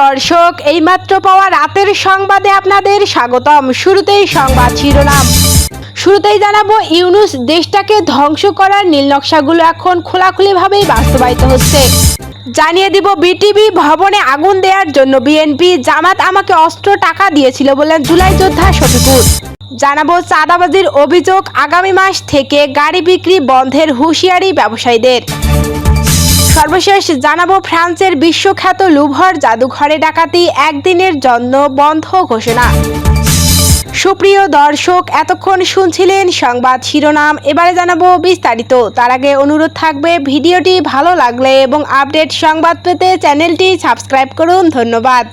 দর্শক, এইমাত্র পাওয়া রাতের সংবাদে আপনাদের স্বাগতম। শুরুতেই সংবাদ শিরোনাম। শুরুতেই জানাব ইউনুস দেশটাকে ধ্বংস করার নীলনকশাগুলো এখন খোলাখুলিভাবেই বাস্তবায়িত হচ্ছে। জানিয়ে দিব বিটিভি ভবনে আগুন দেওয়ার জন্য বিএনপি জামাত আমাকে অস্ত্র টাকা দিয়েছিল বললেন জুলাই যোদ্ধা শফিকুর জানাব চাঁদাবাজির অভিযোগ আগামী মাস থেকে গাড়ি বিক্রি বন্ধের হুঁশিয়ারি ব্যবসায়ীদের। সর্বশেষ জানাব ফ্রান্সের বিশ্বখ্যাত লুভর জাদুঘরে ডাকাতি, একদিনের জন্য বন্ধ ঘোষণা। সুপ্রিয় দর্শক, এতক্ষণ শুনছিলেন সংবাদ শিরোনাম, এবারে জানাব বিস্তারিত। তার আগে অনুরোধ থাকবে, ভিডিওটি ভালো লাগলে এবং আপডেট সংবাদ পেতে চ্যানেলটি সাবস্ক্রাইব করুন। ধন্যবাদ।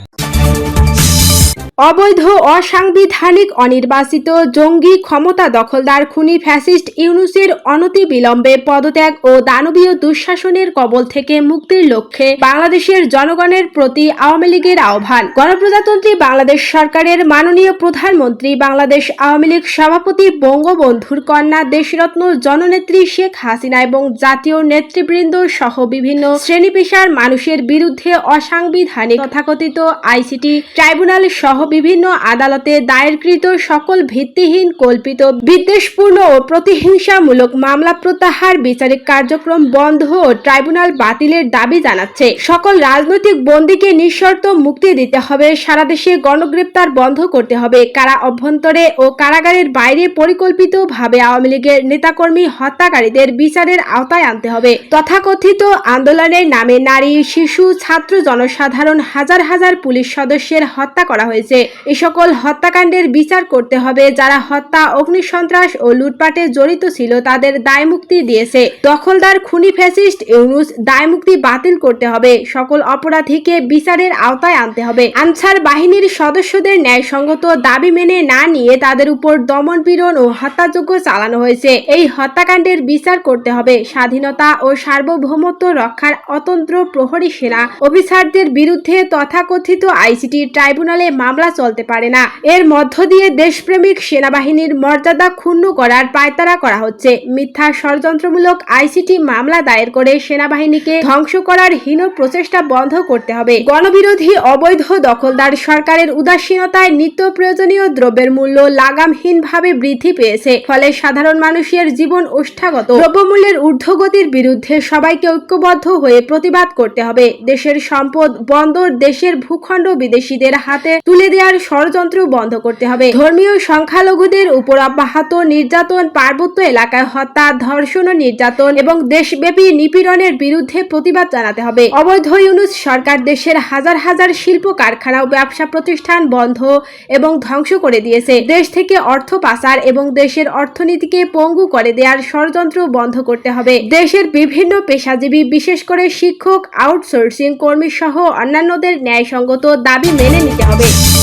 অবৈধ, অসাংবিধানিক, অনির্বাচিত, জঙ্গি, ক্ষমতা দখলদার, খুনি, ফ্যাসিস্ট ইউনুসের অনতি বিলম্বে পদত্যাগ ও দানবীয় দুঃশাসনের কবল থেকে মুক্তির লক্ষ্যে বাংলাদেশের জনগণের প্রতি আওয়ামী লীগের আহ্বান। গণপ্রজাতন্ত্রী বাংলাদেশ সরকারের মাননীয় প্রধানমন্ত্রী বাংলাদেশ আওয়ামী লীগ সভাপতি বঙ্গবন্ধুর কন্যা দেশরত্ন জননেত্রী শেখ হাসিনা এবং জাতীয় নেতৃবৃন্দ সহ বিভিন্ন শ্রেণি পেশার মানুষের বিরুদ্ধে অসাংবিধানিক তথাকথিত আইসিটি ট্রাইব্যুনাল সহ বিভিন্ন আদালতে দায়েরকৃত সকল ভিত্তিহীন, কল্পিত, বিদ্বেষপূর্ণ ও প্রতিহিংসামূলক মামলা প্রত্যাহার বিচারিক কার্যক্রম বন্ধ ও ট্রাইব্যুনাল বাতিলের দাবি জানাচ্ছে। সকল রাজনৈতিক বন্দীকে নিঃশর্ত মুক্তি দিতে হবে, সারা দেশে গণগ্রেপ্তার বন্ধ করতে হবে। কারা অভ্যন্তরে ও কারাগারের বাইরে পরিকল্পিতভাবে আওয়ামী লীগের নেতাকর্মী হত্যাকারীদের বিচারের আওতায় আনতে হবে। তথাকথিত আন্দোলনের নামে নারী, শিশু, ছাত্র, জনসাধারণ, হাজার হাজার পুলিশ সদস্যের হত্যা করা হয়েছে। এ সকল হত্যাকাণ্ডের বিচার করতে হবে। যারা হত্যা অগ্নিসন্ত্রাস ও লুটপাটে জড়িত ছিল, তাদের দায়মুক্তি দিয়েছে। দখলদার খুনি ফ্যাসিস্ট ইউনুস দায়মুক্তি বাতিল করতে হবে। সকল অপরাধীকে বিচারের আওতায় আনতে হবে। আনসার বাহিনীর সদস্যদের ন্যায়সঙ্গত দাবি মেনে না নিয়ে তাদের উপর দমন পীড়ন ও হত্যাযজ্ঞ চালানো হয়েছে। এই হত্যাকাণ্ডের বিচার করতে হবে। স্বাধীনতা ও সার্বভৌমত্ব রক্ষার অতন্ত্র প্রহরী সেনা অফিসারদের বিরুদ্ধে তথাকথিত আইসিটি ট্রাইব্যুনালে মামলা চলতে পারে না। এর মধ্য দিয়ে দেশপ্রেমিক সেনাবাহিনীর মর্যাদা ক্ষুণ্ণ করার পায়তারা করা হচ্ছে। মিথ্যা ষড়যন্ত্রমূলক আইসিটি মামলা দায়ের করে সেনাবাহিনীকে ধ্বংস করার হীন প্রচেষ্টা বন্ধ করতে হবে। গণবিরোধী অবৈধ দখলদার সরকারের উদাসীনতায় নিত্য প্রয়োজনীয় দ্রব্যের মূল্য লাগামহীনভাবে বৃদ্ধি পেয়েছে। ফলে সাধারণ মানুষের জীবন ওষ্ঠাগত। দ্রব্যমূল্যের ঊর্ধ্বগতির বিরুদ্ধে সবাইকে ঐক্যবদ্ধ হয়ে প্রতিবাদ করতে হবে। দেশের সম্পদ বন্দর দেশের ভূখণ্ড বিদেশিদের হাতে তুলে দেওয়ার ষড়যন্ত্র বন্ধ করতে হবে। ধর্মীয় সংখ্যালঘুদের উপর অব্যাহত নির্যাতন, পার্বত্য এলাকায় হত্যা, ধর্ষণ নির্যাতন এবং দেশব্যাপী নিপীড়নের বিরুদ্ধে প্রতিবাদ জানাতে হবে। অবৈধ ইউনুস সরকার দেশের হাজার হাজার শিল্প কারখানা ও ব্যবসা প্রতিষ্ঠান বন্ধ এবং ধ্বংস করে দিয়েছে। দেশ থেকে অর্থ পাচার এবং দেশের অর্থনীতিকে পঙ্গু করে দেওয়ার ষড়যন্ত্র বন্ধ করতে হবে। দেশের বিভিন্ন পেশাজীবী, বিশেষ করে শিক্ষক, আউটসোর্সিং কর্মী সহ অন্যান্যদের ন্যায়সঙ্গত দাবি মেনে নিতে হবে।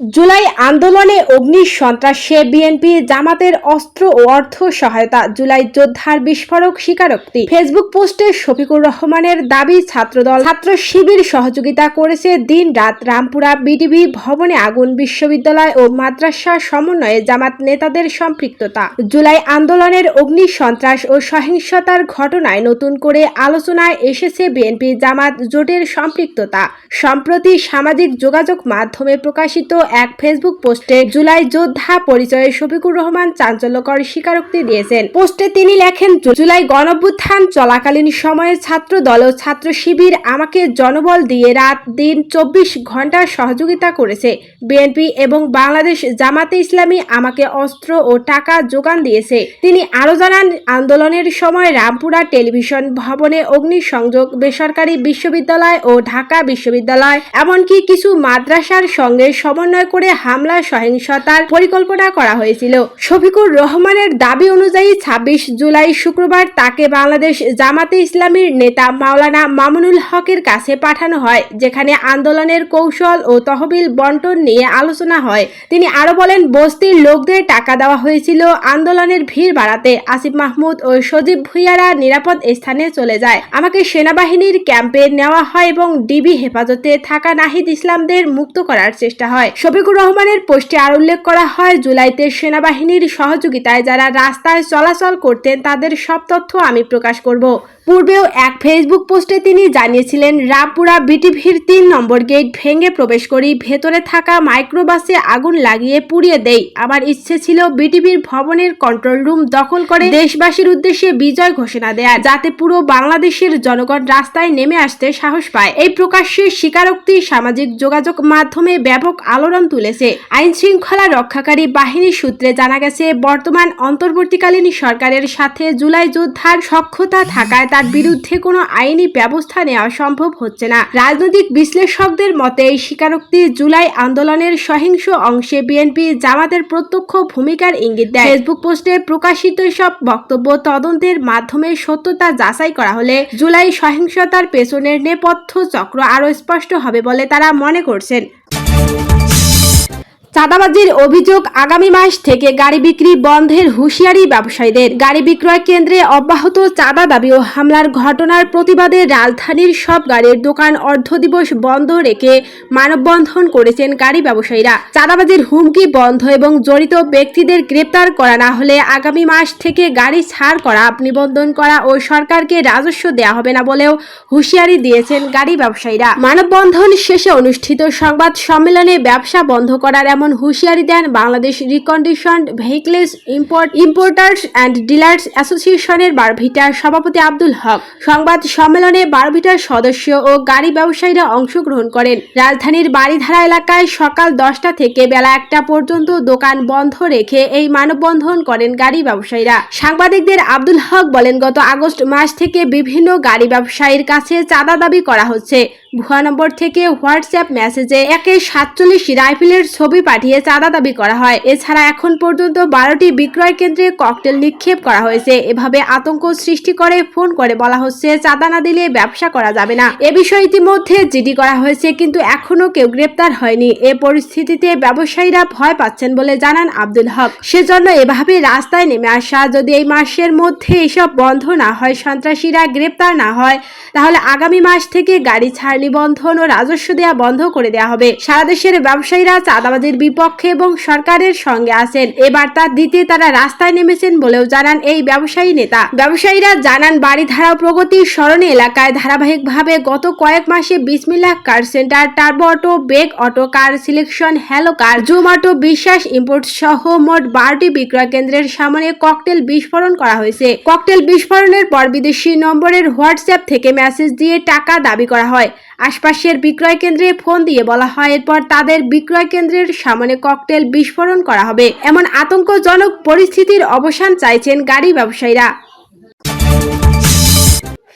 জুলাই আন্দোলনে অগ্নি সন্ত্রাসে বিএনপি জামাতের অস্ত্র ও অর্থ সহায়তা, জুলাই যোদ্ধার বিস্ফোরক স্বীকারোক্তি। ফেসবুক পোস্টে শফিকুর রহমানের দাবি, ছাত্রদল ছাত্র শিবির সহযোগিতা করেছে দিন রাত রামপুরা বিডিবি ভবনে আগুন, বিশ্ববিদ্যালয় ও মাদ্রাসা সমন্বয়ে জামাত নেতাদের সম্পৃক্ততা। জুলাই আন্দোলনের অগ্নি সন্ত্রাস ও সহিংসতার ঘটনায় নতুন করে আলোচনায় এসেছে বিএনপি জামাত জোটের সম্পৃক্ততা। সম্প্রতি সামাজিক যোগাযোগ মাধ্যমে প্রকাশিত এক ফেসবুক পোস্টে জুলাই যোদ্ধা পরিচয়ে শফিকুর রহমান চাঞ্চল্যকর স্বীকারোক্তি দিয়েছেন। পোস্টে তিনি লেখেন জুলাই গণভ্যুত্থান চলাকালীন সময়ে ছাত্র দল ও ছাত্র শিবির আমাকে জনবল দিয়ে রাত দিন চব্বিশ ঘণ্টা সহযোগিতা করেছে। বিএনপি এবং বাংলাদেশ জামাতে ইসলামী আমাকে অস্ত্র ও টাকা যোগান দিয়েছে। তিনি আরও জানান, আন্দোলনের সময় রামপুরা টেলিভিশন ভবনে অগ্নিসংযোগ বেসরকারি বিশ্ববিদ্যালয় ও ঢাকা বিশ্ববিদ্যালয়, এমনকি কিছু মাদ্রাসার সঙ্গে সমন্বয় করে হামলা, সহিংসতার পরিকল্পনা করা হয়েছিল। শফিকুর রহমানের দাবি অনুযায়ী ছাব্বিশ জুলাই শুক্রবার তাকে বাংলাদেশ জামাতে ইসলামীর নেতা মাওলানা মামুনুল হকের কাছে পাঠানো হয়, যেখানে আন্দোলনের কৌশল ও তহবিল বন্টন নিয়ে আলোচনা হয়। তিনি আরও বলেন, বস্তির লোকদের টাকা দেওয়া হয়েছিল, আন্দোলনের ভিড় বাড়াতে আসিফ মাহমুদ ও সজীব ভুইয়ারা নিরাপদ স্থানে চলে যায়। আমাকে সেনাবাহিনীর ক্যাম্পে নেওয়া হয় এবং ডিবি হেফাজতে থাকা নাহিদ ইসলামদের মুক্ত করার চেষ্টা হয়। শফিকুর রহমানের পোস্টে আর উল্লেখ করা হয়, জুলাইতে সেনাবাহিনীর সহযোগিতায় যারা রাস্তায় চলাচল করতেন তাদের সব তথ্য আমি প্রকাশ করব। পূর্বেও এক ফেসবুক পোস্টে তিনি জানিয়েছিলেন, রামপুরা বিটিভির তিন নম্বর গেট ভেঙে প্রবেশ করি, ভেতরে থাকা মাইক্রোবাসে আগুন লাগিয়ে পুড়িয়ে দেই। আমার ইচ্ছে ছিল বিটিভির ভবনের কন্ট্রোল রুম দখল করে দেশবাসীর উদ্দেশ্যে বিজয় ঘোষণা দেয়া যাতে পুরো বাংলাদেশের জনগণ রাস্তায় নেমে আসতে সাহস পায়। এই প্রকাশ্যে স্বীকারোক্তি, সামাজিক যোগাযোগ মাধ্যমে ব্যাপক আলোড়ন তুলেছে। আইন শৃঙ্খলা রক্ষাকারী বাহিনীর সূত্রে জানা গেছে, বর্তমান অন্তর্বর্তীকালীন সরকারের সাথে জুলাই যোদ্ধার সক্ষতা থাকায় তার বিরুদ্ধে কোনো আইনি ব্যবস্থা নেওয়া সম্ভব হচ্ছে না। রাজনৈতিক বিশ্লেষকদের মতে, এই স্বীকারোক্তি জুলাই আন্দোলনের সহিংস অংশে বিএনপি জামাতের প্রত্যক্ষ ভূমিকার ইঙ্গিত দেয়। ফেসবুক পোস্টে প্রকাশিত সব বক্তব্য তদন্তের মাধ্যমে সত্যতা যাচাই করা হলে জুলাই সহিংসতার পেছনের নেপথ্য চক্র আরও স্পষ্ট হবে বলে তারা মনে করছেন। চাঁদাবাজির অভিযোগ আগামী মাস থেকে গাড়ি বিক্রি বন্ধের হুঁশিয়ারি ব্যবসায়ীদের। গাড়ি বিক্রয় কেন্দ্রে অব্যাহত চাঁদা দাবি ও হামলার ঘটনার প্রতিবাদে রাজধানীর সব গাড়ির দোকান অর্ধ দিবস বন্ধ রেখে মানববন্ধন করেছেন গাড়ি ব্যবসায়ীরা। চাঁদাবাজির হুমকি বন্ধ এবং জড়িত ব্যক্তিদের গ্রেপ্তার করা না হলে আগামী মাস থেকে গাড়ি ছাড় করা, নিবন্ধন করা ও সরকারকে রাজস্ব দেওয়া হবে না বলেও হুঁশিয়ারি দিয়েছেন গাড়ি ব্যবসায়ীরা। মানববন্ধন শেষে অনুষ্ঠিত সংবাদ সম্মেলনে ব্যবসা বন্ধ করার এমন হুঁশিয়ারি দেন Bangladesh reconditioned vehicles import importers and dealers অ্যাসোসিয়েশনের বারভিটার সভাপতি আব্দুল হক। সংবাদ সম্মেলনে বারভিটার সদস্য ও গাড়ি ব্যবসায়ীরা অংশগ্রহণ করেন। রাজধানীর বাড়িধারা এলাকায় সকাল দশটা থেকে বেলা একটা পর্যন্ত দোকান বন্ধ রেখে এই মানববন্ধন করেন গাড়ি ব্যবসায়ীরা। সাংবাদিকদের আব্দুল হক বলেন, গত আগস্ট মাস থেকে বিভিন্ন গাড়ি ব্যবসায়ীর কাছে চাঁদা দাবি করা হচ্ছে। ভুয়া নম্বর থেকে হোয়াটসঅ্যাপ মেসেজে একে সাতচল্লিশ রাইফেলের ছবি পাঠিয়ে চাঁদা দাবি করা হয়। এছাড়া এখন পর্যন্ত বারোটি বিক্রয় কেন্দ্রে ককটেল নিক্ষেপ করা হয়েছে। এভাবে আতঙ্ক সৃষ্টি করে, ফোন করে বলা হচ্ছে, চাঁদা না দিলে ব্যবসা করা যাবে না। এ বিষয়ে ইতিমধ্যে জিডি করা হয়েছে, কিন্তু এখনও কেউ গ্রেপ্তার হয়নি। এ পরিস্থিতিতে ব্যবসায়ীরা ভয় পাচ্ছেন বলে জানান আব্দুল হক। সেজন্য এভাবে রাস্তায় নেমে আসা, যদি এই মাসের মধ্যে এসব বন্ধ না হয়, সন্ত্রাসীরা গ্রেপ্তার না হয়, তাহলে আগামী মাস থেকে গাড়ি ছাড় নিবন্ধন ও রাজস্ব দেওয়া বন্ধ করে দেওয়া হবে। সারা দেশের ব্যবসায়ীরা চাঁদাবাজির বিপক্ষে এবং সরকারের সঙ্গে আছেন। এ বার্তা দিতে তারা রাস্তায় নেমেছেন বলেও জানান এই ব্যবসায়ী নেতা। ব্যবসায়ীরা জানান, বাড়িধারা প্রগতির স্মরণে এলাকায় ধারাবাহিকভাবে গত কয়েক মাসে Bismillah car centre, turbo auto, Beg auto, car selection, hello car, zoom auto, Biswas import সহ মোট বারোটি বিক্রয় কেন্দ্রের সামনে ককটেল বিস্ফোরণ করা হয়েছে। ককটেল বিস্ফোরণের পর বিদেশি নম্বরের হোয়াটসঅ্যাপ থেকে মেসেজ দিয়ে টাকা দাবি করা হয়। আশপাশের বিক্রয় কেন্দ্রে ফোন দিয়ে বলা হয়, এরপর তাদের বিক্রয় কেন্দ্রের সামনে ককটেল বিস্ফোরণ করা হবে। এমন আতঙ্কজনক পরিস্থিতির অবসান চাইছেন গাড়ি ব্যবসায়ীরা।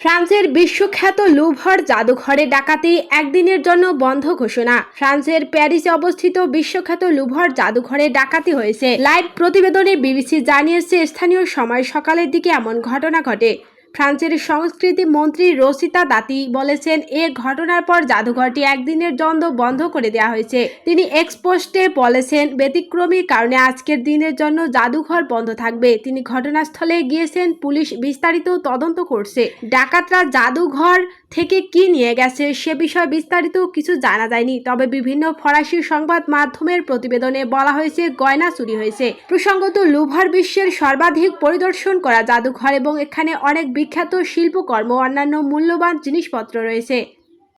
ফ্রান্সের বিশ্বখ্যাত লুভর জাদুঘরে ডাকাতি একদিনের জন্য বন্ধ ঘোষণা। ফ্রান্সের প্যারিসে অবস্থিত বিশ্বখ্যাত লুভর জাদুঘরে ডাকাতি হয়েছে। লাইভ প্রতিবেদনে বিবিসি জানিয়েছে, স্থানীয় সময় সকালের দিকে এমন ঘটনা ঘটে। ফ্রান্সের সংস্কৃতি মন্ত্রী রসিতা দাতি বলেছেন, এ ঘটনার পর জাদুঘরটি একদিনের জন্য বন্ধ করে দেওয়া হয়েছে। তিনি এক্সপোস্টে বলেছেন, ব্যতিক্রমী কারণে আজকের দিনের জন্য জাদুঘর বন্ধ থাকবে। তিনি ঘটনাস্থলে গিয়েছেন, পুলিশ বিস্তারিত তদন্ত করছে। ডাকাতরা জাদুঘর থেকে কি নিয়ে গেছে সে বিষয়ে বিস্তারিত কিছু জানা যায়নি। তবে বিভিন্ন ফরাসি সংবাদ মাধ্যমের প্রতিবেদনে বলা হয়েছে, গয়না চুরি হয়েছে। প্রসঙ্গত, লুভার বিশ্বের সর্বাধিক পরিদর্শন করা জাদুঘর এবং এখানে অনেক বিখ্যাত শিল্পকর্ম, অন্যান্য মূল্যবান জিনিসপত্র রয়েছে।